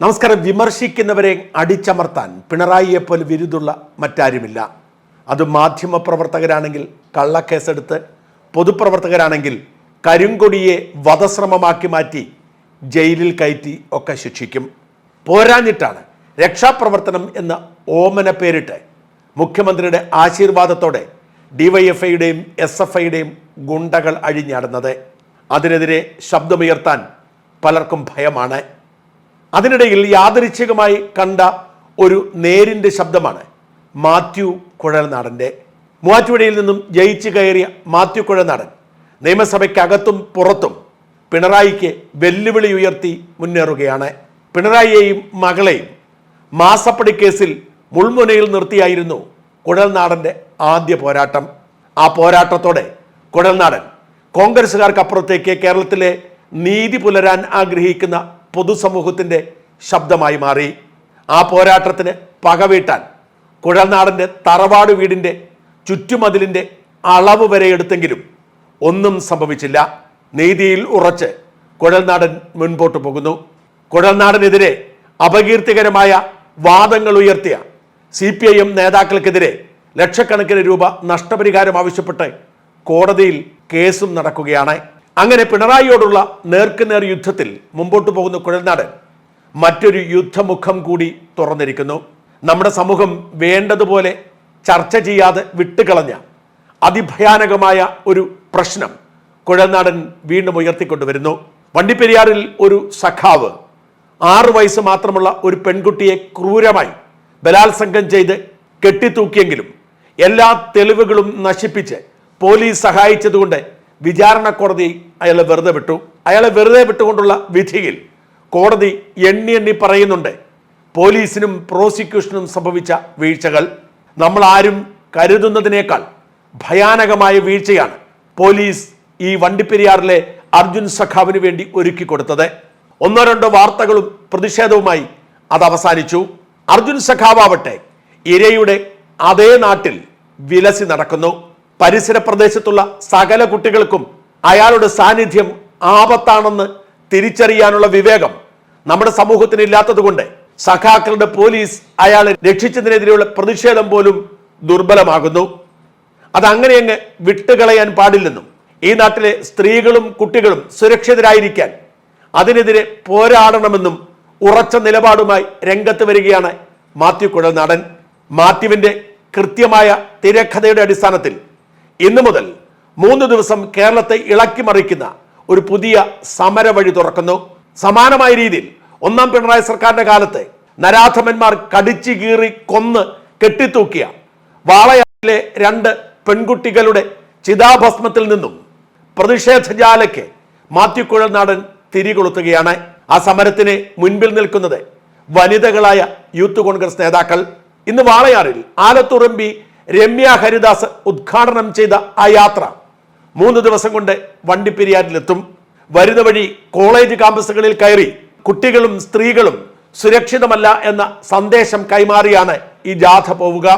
നമസ്കാരം. വിമർശിക്കുന്നവരെ അടിച്ചമർത്താൻ പിണറായിയെ പോലെ വിരുദ്ധുള്ള മറ്റാരുമില്ല. അത് മാധ്യമ പ്രവർത്തകരാണെങ്കിൽ കള്ളക്കേസെടുത്ത് പൊതുപ്രവർത്തകരാണെങ്കിൽ കരിങ്കൊടിയെ വധശ്രമമാക്കി മാറ്റി ജയിലിൽ കയറ്റി ഒക്കെ ശിക്ഷിക്കും. പോരാഞ്ഞിട്ടാണ് രക്ഷാപ്രവർത്തനം എന്ന ഓമന പേരിട്ട് മുഖ്യമന്ത്രിയുടെ ആശീർവാദത്തോടെ ഡിവൈഎഫ്ഐയുടെയും എസ് എഫ് ഐയുടെയും ഗുണ്ടകൾ അഴിഞ്ഞാടുന്നത്. അതിനെതിരെ ശബ്ദമുയർത്താൻ പലർക്കും ഭയമാണ്. അതിനിടയിൽ യാദൃച്ഛികമായി കണ്ട ഒരു നേരിന്റെ ശബ്ദമാണ്. മാത്യു കുഴൽനാടന്റെ. മൂവാറ്റുപുഴയിൽ നിന്നും ജയിച്ചു കയറിയ മാത്യു കുഴൽനാടൻ നിയമസഭയ്ക്കകത്തും പുറത്തും പിണറായിക്ക് വെല്ലുവിളി ഉയർത്തി മുന്നേറുകയാണ്. പിണറായിയെയും മകളെയും മാസപ്പടി കേസിൽ മുൾമുനയിൽ നിർത്തിയായിരുന്നു കുഴൽനാടന്റെ ആദ്യ പോരാട്ടം. ആ പോരാട്ടത്തോടെ കുഴൽനാടൻ കോൺഗ്രസ്സുകാർക്കപ്പുറത്തേക്ക് കേരളത്തിലെ നീതി പുലരാൻ ആഗ്രഹിക്കുന്ന പൊതുസമൂഹത്തിന്റെ ശബ്ദമായി മാറി. ആ പോരാട്ടത്തിന് പകവീട്ടാൻ കുഴൽനാടന്റെ തറവാട് വീടിന്റെ ചുറ്റുമതിലിന്റെ അളവ് വരെ എടുത്തെങ്കിലും ഒന്നും സംഭവിച്ചില്ല. നീതിയിൽ ഉറച്ച് കുഴൽനാടൻ മുൻപോട്ട് പോകുന്നു. കുഴൽനാടനെതിരെ അപകീർത്തികരമായ വാദങ്ങൾ ഉയർത്തിയ സി പി ഐ എം നേതാക്കൾക്കെതിരെ ലക്ഷക്കണക്കിന് രൂപ നഷ്ടപരിഹാരം ആവശ്യപ്പെട്ട് കോടതിയിൽ കേസും നടക്കുകയാണ്. അങ്ങനെ പിണറായിയോടുള്ള നേർക്കുനേർ യുദ്ധത്തിൽ മുമ്പോട്ട് പോകുന്ന കുഴൽനാടൻ മറ്റൊരു യുദ്ധമുഖം കൂടി തുറന്നിരിക്കുന്നു. നമ്മുടെ സമൂഹം വേണ്ടതുപോലെ ചർച്ച ചെയ്യാതെ വിട്ടുകളഞ്ഞ അതിഭയാനകമായ ഒരു പ്രശ്നം കുഴൽനാടൻ വീണ്ടും ഉയർത്തിക്കൊണ്ടുവരുന്നു. വണ്ടിപ്പെരിയാറിൽ ഒരു സഖാവ് ആറു വയസ്സ് മാത്രമുള്ള ഒരു പെൺകുട്ടിയെ ക്രൂരമായി ബലാത്സംഗം ചെയ്ത് കെട്ടിത്തൂക്കിയെങ്കിലും എല്ലാ തെളിവുകളും നശിപ്പിച്ച് പോലീസ് സഹായിച്ചതുകൊണ്ട് വിചാരണ കോടതി അയാളെ വെറുതെ വിട്ടു. അയാളെ വെറുതെ വിട്ടുകൊണ്ടുള്ള വിധിയിൽ കോടതി എണ്ണി എണ്ണി പറയുന്നുണ്ട്. പോലീസിനും പ്രോസിക്യൂഷനും സംഭവിച്ച വീഴ്ചകൾ. നമ്മൾ ആരും കരുതുന്നതിനേക്കാൾ ഭയാനകമായ വീഴ്ചയാണ് പോലീസ് ഈ വണ്ടിപ്പെരിയാറിലെ അർജുൻ സഖാവിന് വേണ്ടി ഒരുക്കി കൊടുത്തത്. ഒന്നോ രണ്ടോ വാർത്തകളും പ്രതിഷേധവുമായി അത് അവസാനിച്ചു. അർജുൻ സഖാവാവട്ടെ ഇരയുടെ അതേ നാട്ടിൽ വിലസി നടക്കുന്നു. പരിസര പ്രദേശത്തുള്ള സകല കുട്ടികൾക്കും അയാളുടെ സാന്നിധ്യം ആപത്താണെന്ന് തിരിച്ചറിയാനുള്ള വിവേകം നമ്മുടെ സമൂഹത്തിന് ഇല്ലാത്തതുകൊണ്ട് സഖാക്കളുടെ പോലീസ് അയാളെ രക്ഷിച്ചതിനെതിരെയുള്ള പ്രതിഷേധം പോലും ദുർബലമാകുന്നു. അതങ്ങനെ അങ്ങ് വിട്ടുകളയാൻ പാടില്ലെന്നും ഈ നാട്ടിലെ സ്ത്രീകളും കുട്ടികളും സുരക്ഷിതരായിരിക്കാൻ അതിനെതിരെ പോരാടണമെന്നും ഉറച്ച നിലപാടുമായി രംഗത്ത് വരികയാണ് മാത്യു കുഴൽനാടൻ. മാത്യുവിന്റെ കൃത്യമായ തിരക്കഥയുടെ അടിസ്ഥാനത്തിൽ ഇന്നു മുതൽ മൂന്ന് ദിവസം കേരളത്തെ ഇളക്കി മറിക്കുന്ന ഒരു പുതിയ സമര വഴി തുറക്കുന്നു. സമാനമായ രീതിയിൽ ഒന്നാം പിണറായി സർക്കാരിന്റെ കാലത്ത് നരാധമന്മാർ കടിച്ചു കീറി കൊന്ന് കെട്ടിത്തൂക്കിയ വാളയാറിലെ രണ്ട് പെൺകുട്ടികളുടെ ചിതാഭസ്മത്തിൽ നിന്നും പ്രതിഷേധജാലയ്ക്ക് മാത്യു കുഴൽനാടൻ തിരികൊളുത്തുകയാണ്. ആ സമരത്തിന് മുൻപിൽ നിൽക്കുന്നത് വനിതകളായ യൂത്ത് കോൺഗ്രസ് നേതാക്കൾ. ഇന്ന് വാളയാറിൽ ആലത്തൂർ എം പി രമ്യ ഹരിദാസ് ഉദ്ഘാടനം ചെയ്ത ആ യാത്ര മൂന്ന് ദിവസം കൊണ്ട് വണ്ടിപ്പെരിയാറ്റിലെത്തും. വരുന്ന വഴി കോളേജ് ക്യാമ്പസുകളിൽ കയറി കുട്ടികളും സ്ത്രീകളും സുരക്ഷിതമല്ല എന്ന സന്ദേശം കൈമാറിയാണ് ഈ ജാഥ പോവുക.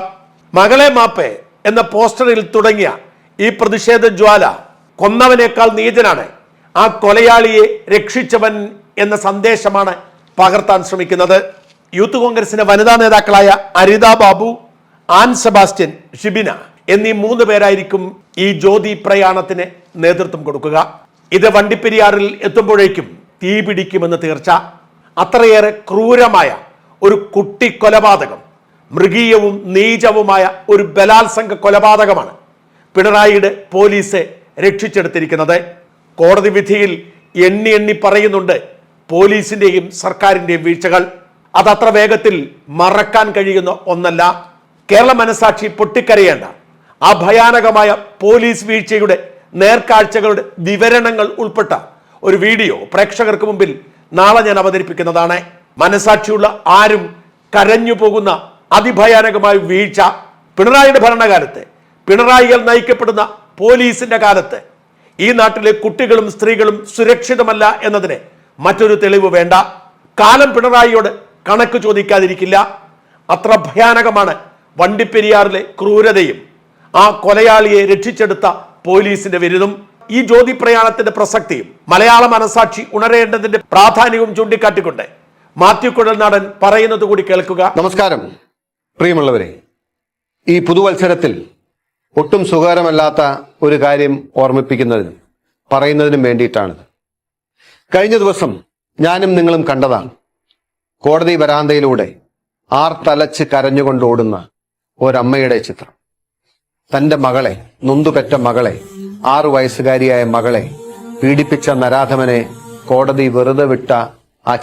മകളെ മാപ്പേ എന്ന പോസ്റ്ററിൽ തുടങ്ങിയ ഈ പ്രതിഷേധ ജ്വാല കൊന്നവനേക്കാൾ നീചനാണ്. ആ കൊലയാളിയെ രക്ഷിച്ചവൻ എന്ന സന്ദേശമാണ് പകർത്താൻ ശ്രമിക്കുന്നത്. യൂത്ത് കോൺഗ്രസിന്റെ വനിതാ നേതാക്കളായ അരിത ബാബു ആൻ സെബാസ്റ്റ്യൻ ഷിബിന എന്നീ മൂന്ന് പേരായിരിക്കും ഈ ജ്യോതി പ്രയാണത്തിന് നേതൃത്വം കൊടുക്കുക. ഇത് വണ്ടിപ്പെരിയാറിൽ എത്തുമ്പോഴേക്കും തീ പിടിക്കുമെന്ന് തീർച്ച. അത്രയേറെ ക്രൂരമായ ഒരു കുട്ടി കൊലപാതകം മൃഗീയവും നീചവുമായ ഒരു ബലാത്സംഗ കൊലപാതകമാണ് പിണറായിയുടെ പോലീസ് രക്ഷിച്ചെടുത്തിരിക്കുന്നത്. കോടതി വിധിയിൽ എണ്ണി എണ്ണി പറയുന്നുണ്ട് പോലീസിന്റെയും സർക്കാരിന്റെയും വീഴ്ചകൾ. അതത്ര വേഗത്തിൽ മറക്കാൻ കഴിയുന്ന ഒന്നല്ല. കേരള മനസാക്ഷി പൊട്ടിക്കരയേണ്ട ആ ഭയാനകമായ പോലീസ് വീഴ്ചയുടെ നേർക്കാഴ്ചകളുടെ വിവരണങ്ങൾ ഉൾപ്പെട്ട ഒരു വീഡിയോ പ്രേക്ഷകർക്ക് മുമ്പിൽ നാളെ ഞാൻ അവതരിപ്പിക്കുന്നതാണ്. മനസാക്ഷിയുള്ള ആരും കരഞ്ഞു പോകുന്ന അതിഭയാനകമായ വീഴ്ച പിണറായിയുടെ ഭരണകാലത്ത് പിണറായികൾ നയിക്കപ്പെടുന്ന പോലീസിന്റെ കാലത്ത് ഈ നാട്ടിലെ കുട്ടികളും സ്ത്രീകളും സുരക്ഷിതമല്ല എന്നതിന് മറ്റൊരു തെളിവ് വേണ്ട. കാലം പിണറായിയോട് കണക്ക് ചോദിക്കാതിരിക്കില്ല. അത്ര ഭയാനകമാണ് വണ്ടിപ്പെരിയാറിലെ ക്രൂരതയും ആ കൊലയാളിയെ രക്ഷിച്ചെടുത്ത പോലീസിന്റെ വിരുദും ഈ ജ്യോതി പ്രയാണത്തിന്റെ പ്രസക്തിയും മലയാള മനസാക്ഷി ഉണരേണ്ടതിന്റെ പ്രാധാന്യവും ചൂണ്ടിക്കാട്ടിക്കൊണ്ട് മാത്യു കുഴൽനാടൻ പറയുന്നത് കൂടി കേൾക്കുക. നമസ്കാരം. പ്രിയമുള്ളവരെ ഈ പുതുവത്സരത്തിൽ ഒട്ടും സുഖകരമല്ലാത്ത ഒരു കാര്യം ഓർമ്മിപ്പിക്കുന്നതിനും പറയുന്നതിനും വേണ്ടിയിട്ടാണിത്. കഴിഞ്ഞ ദിവസം ഞാനും നിങ്ങളും കണ്ടതാണ്. കോടതി വരാന്തയിലൂടെ ആർ തലച്ച് ഓടുന്ന ഒരമ്മയുടെ ചിത്രം. തന്റെ മകളെ നൊന്തുപെറ്റ മകളെ ആറു വയസ്സുകാരിയായ മകളെ പീഡിപ്പിച്ച നരാധമനെ കോടതി വെറുതെ വിട്ട ആ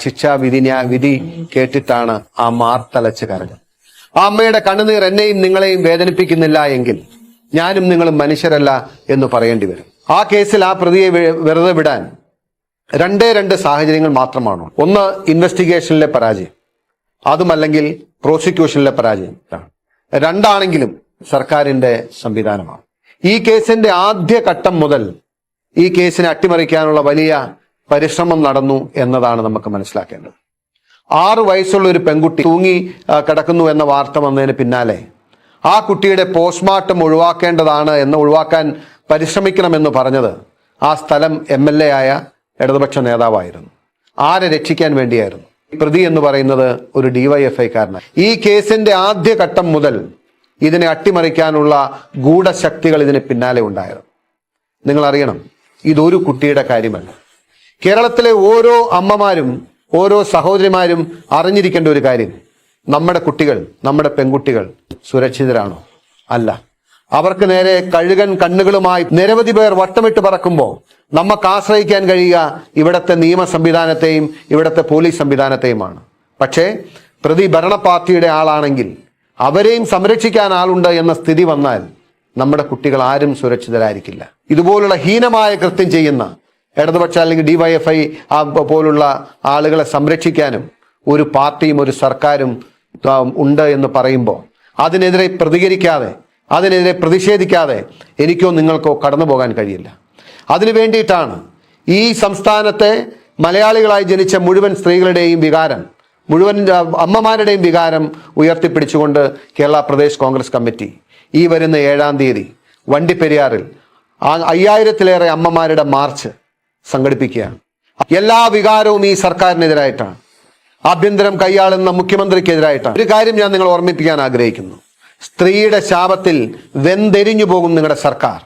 വിധി വിധി കേട്ടിട്ടാണ് ആ മാർത്തലച്ച് കരഞ്ഞത്. ആ അമ്മയുടെ കണ്ണുനീർ എന്നെയും നിങ്ങളെയും വേദനിപ്പിക്കുന്നില്ല എങ്കിൽ ഞാനും നിങ്ങളും മനുഷ്യരല്ല എന്ന് പറയേണ്ടി വരും. ആ കേസിൽ ആ പ്രതിയെ വെറുതെ വിടാൻ രണ്ടേ രണ്ട് സാഹചര്യങ്ങൾ മാത്രമാണ്. ഒന്ന് ഇൻവെസ്റ്റിഗേഷനിലെ പരാജയം അതുമല്ലെങ്കിൽ പ്രോസിക്യൂഷനിലെ പരാജയം. രണ്ടാണെങ്കിലും സർക്കാരിന്റെ സംവിധാനമാണ്. ഈ കേസിന്റെ ആദ്യ ഘട്ടം മുതൽ ഈ കേസിനെ അട്ടിമറിക്കാനുള്ള വലിയ പരിശ്രമം നടന്നു എന്നതാണ് നമുക്ക് മനസ്സിലാക്കേണ്ടത്. ആറ് വയസ്സുള്ള ഒരു പെൺകുട്ടി തൂങ്ങി കിടക്കുന്നു എന്ന വാർത്ത വന്നതിന് പിന്നാലെ ആ കുട്ടിയുടെ പോസ്റ്റ്മോർട്ടം ഒഴിവാക്കേണ്ടതാണ് എന്ന് ഒഴിവാക്കാൻ പരിശ്രമിക്കണമെന്ന് പറഞ്ഞത് ആ സ്ഥലം എം എൽ എ ആയ ഇടതുപക്ഷ നേതാവായിരുന്നു. ആരെ രക്ഷിക്കാൻ വേണ്ടിയായിരുന്നു? പ്രതി എന്ന് പറയുന്നത് ഒരു ഡിവൈഎഫ്ഐക്കാരനാണ് ഈ കേസിന്റെ ആദ്യ ഘട്ടം മുതൽ ഇതിനെ അട്ടിമറിക്കാനുള്ള ഗൂഢശക്തികൾ ഇതിന് പിന്നാലെ ഉണ്ടായിരുന്നു നിങ്ങൾ അറിയണം ഇതൊരു കുട്ടിയുടെ കാര്യമല്ല. കേരളത്തിലെ ഓരോ അമ്മമാരും ഓരോ സഹോദരിമാരും അറിഞ്ഞിരിക്കേണ്ട ഒരു കാര്യം നമ്മുടെ കുട്ടികൾ നമ്മുടെ പെൺകുട്ടികൾ സുരക്ഷിതരാണോ? അല്ല. അവർക്ക് നേരെ കഴുകൻ കണ്ണുകളുമായി നിരവധി പേർ വട്ടമിട്ട് പറക്കുമ്പോൾ നമുക്ക് ആശ്രയിക്കാൻ കഴിയുക ഇവിടുത്തെ നിയമ സംവിധാനത്തെയും ഇവിടുത്തെ പോലീസ് സംവിധാനത്തെയുമാണ്. പക്ഷേ പ്രതി ഭരണ പാർട്ടിയുടെ ആളാണെങ്കിൽ അവരെയും സംരക്ഷിക്കാൻ ആളുണ്ട് എന്ന സ്ഥിതി വന്നാൽ നമ്മുടെ കുട്ടികൾ ആരും സുരക്ഷിതരായിരിക്കില്ല. ഇതുപോലുള്ള ഹീനമായ കൃത്യം ചെയ്യുന്ന ഇടതുപക്ഷ അല്ലെങ്കിൽ ഡിവൈഎഫ്ഐ പോലുള്ള ആളുകളെ സംരക്ഷിക്കാനും ഒരു പാർട്ടിയും ഒരു സർക്കാരും ഉണ്ട് എന്ന് പറയുമ്പോൾ അതിനെതിരെ പ്രതികരിക്കാതെ അതിനെതിരെ പ്രതിഷേധിക്കാതെ എനിക്കോ നിങ്ങൾക്കോ കടന്നു പോകാൻ കഴിയില്ല. അതിനു വേണ്ടിയിട്ടാണ് ഈ സംസ്ഥാനത്തെ മലയാളികളായി ജനിച്ച മുഴുവൻ സ്ത്രീകളുടെയും വികാരം മുഴുവൻ അമ്മമാരുടെയും വികാരം ഉയർത്തിപ്പിടിച്ചുകൊണ്ട് കേരള പ്രദേശ് കോൺഗ്രസ് കമ്മിറ്റി ഈ വരുന്ന ഏഴാം തീയതി വണ്ടിപ്പെരിയാറിൽ അയ്യായിരത്തിലേറെ അമ്മമാരുടെ മാർച്ച് സംഘടിപ്പിക്കുകയാണ്. എല്ലാ വികാരവും ഈ സർക്കാരിനെതിരായിട്ടാണ്. ആഭ്യന്തരം കൈയാളുന്ന മുഖ്യമന്ത്രിക്കെതിരായിട്ടാണ്. ഒരു കാര്യം ഞാൻ നിങ്ങൾ ഓർമ്മിപ്പിക്കാൻ ആഗ്രഹിക്കുന്നു. സ്ത്രീയുടെ ശാപത്തിൽ വെന്തെരിഞ്ഞു പോകും നിങ്ങളുടെ സർക്കാർ.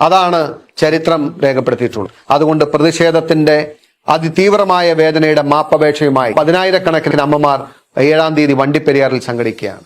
അതാണ് ചരിത്രം രേഖപ്പെടുത്തിയിട്ടുള്ളത്. അതുകൊണ്ട് പ്രതിഷേധത്തിന്റെ അതിതീവ്രമായ വേദനയുടെ മാപ്പപേക്ഷയുമായി പതിനായിരക്കണക്കിന് അമ്മമാർ ഏഴാം തീയതി വണ്ടിപ്പെരിയാറിൽ സംഘടിക്കുകയാണ്.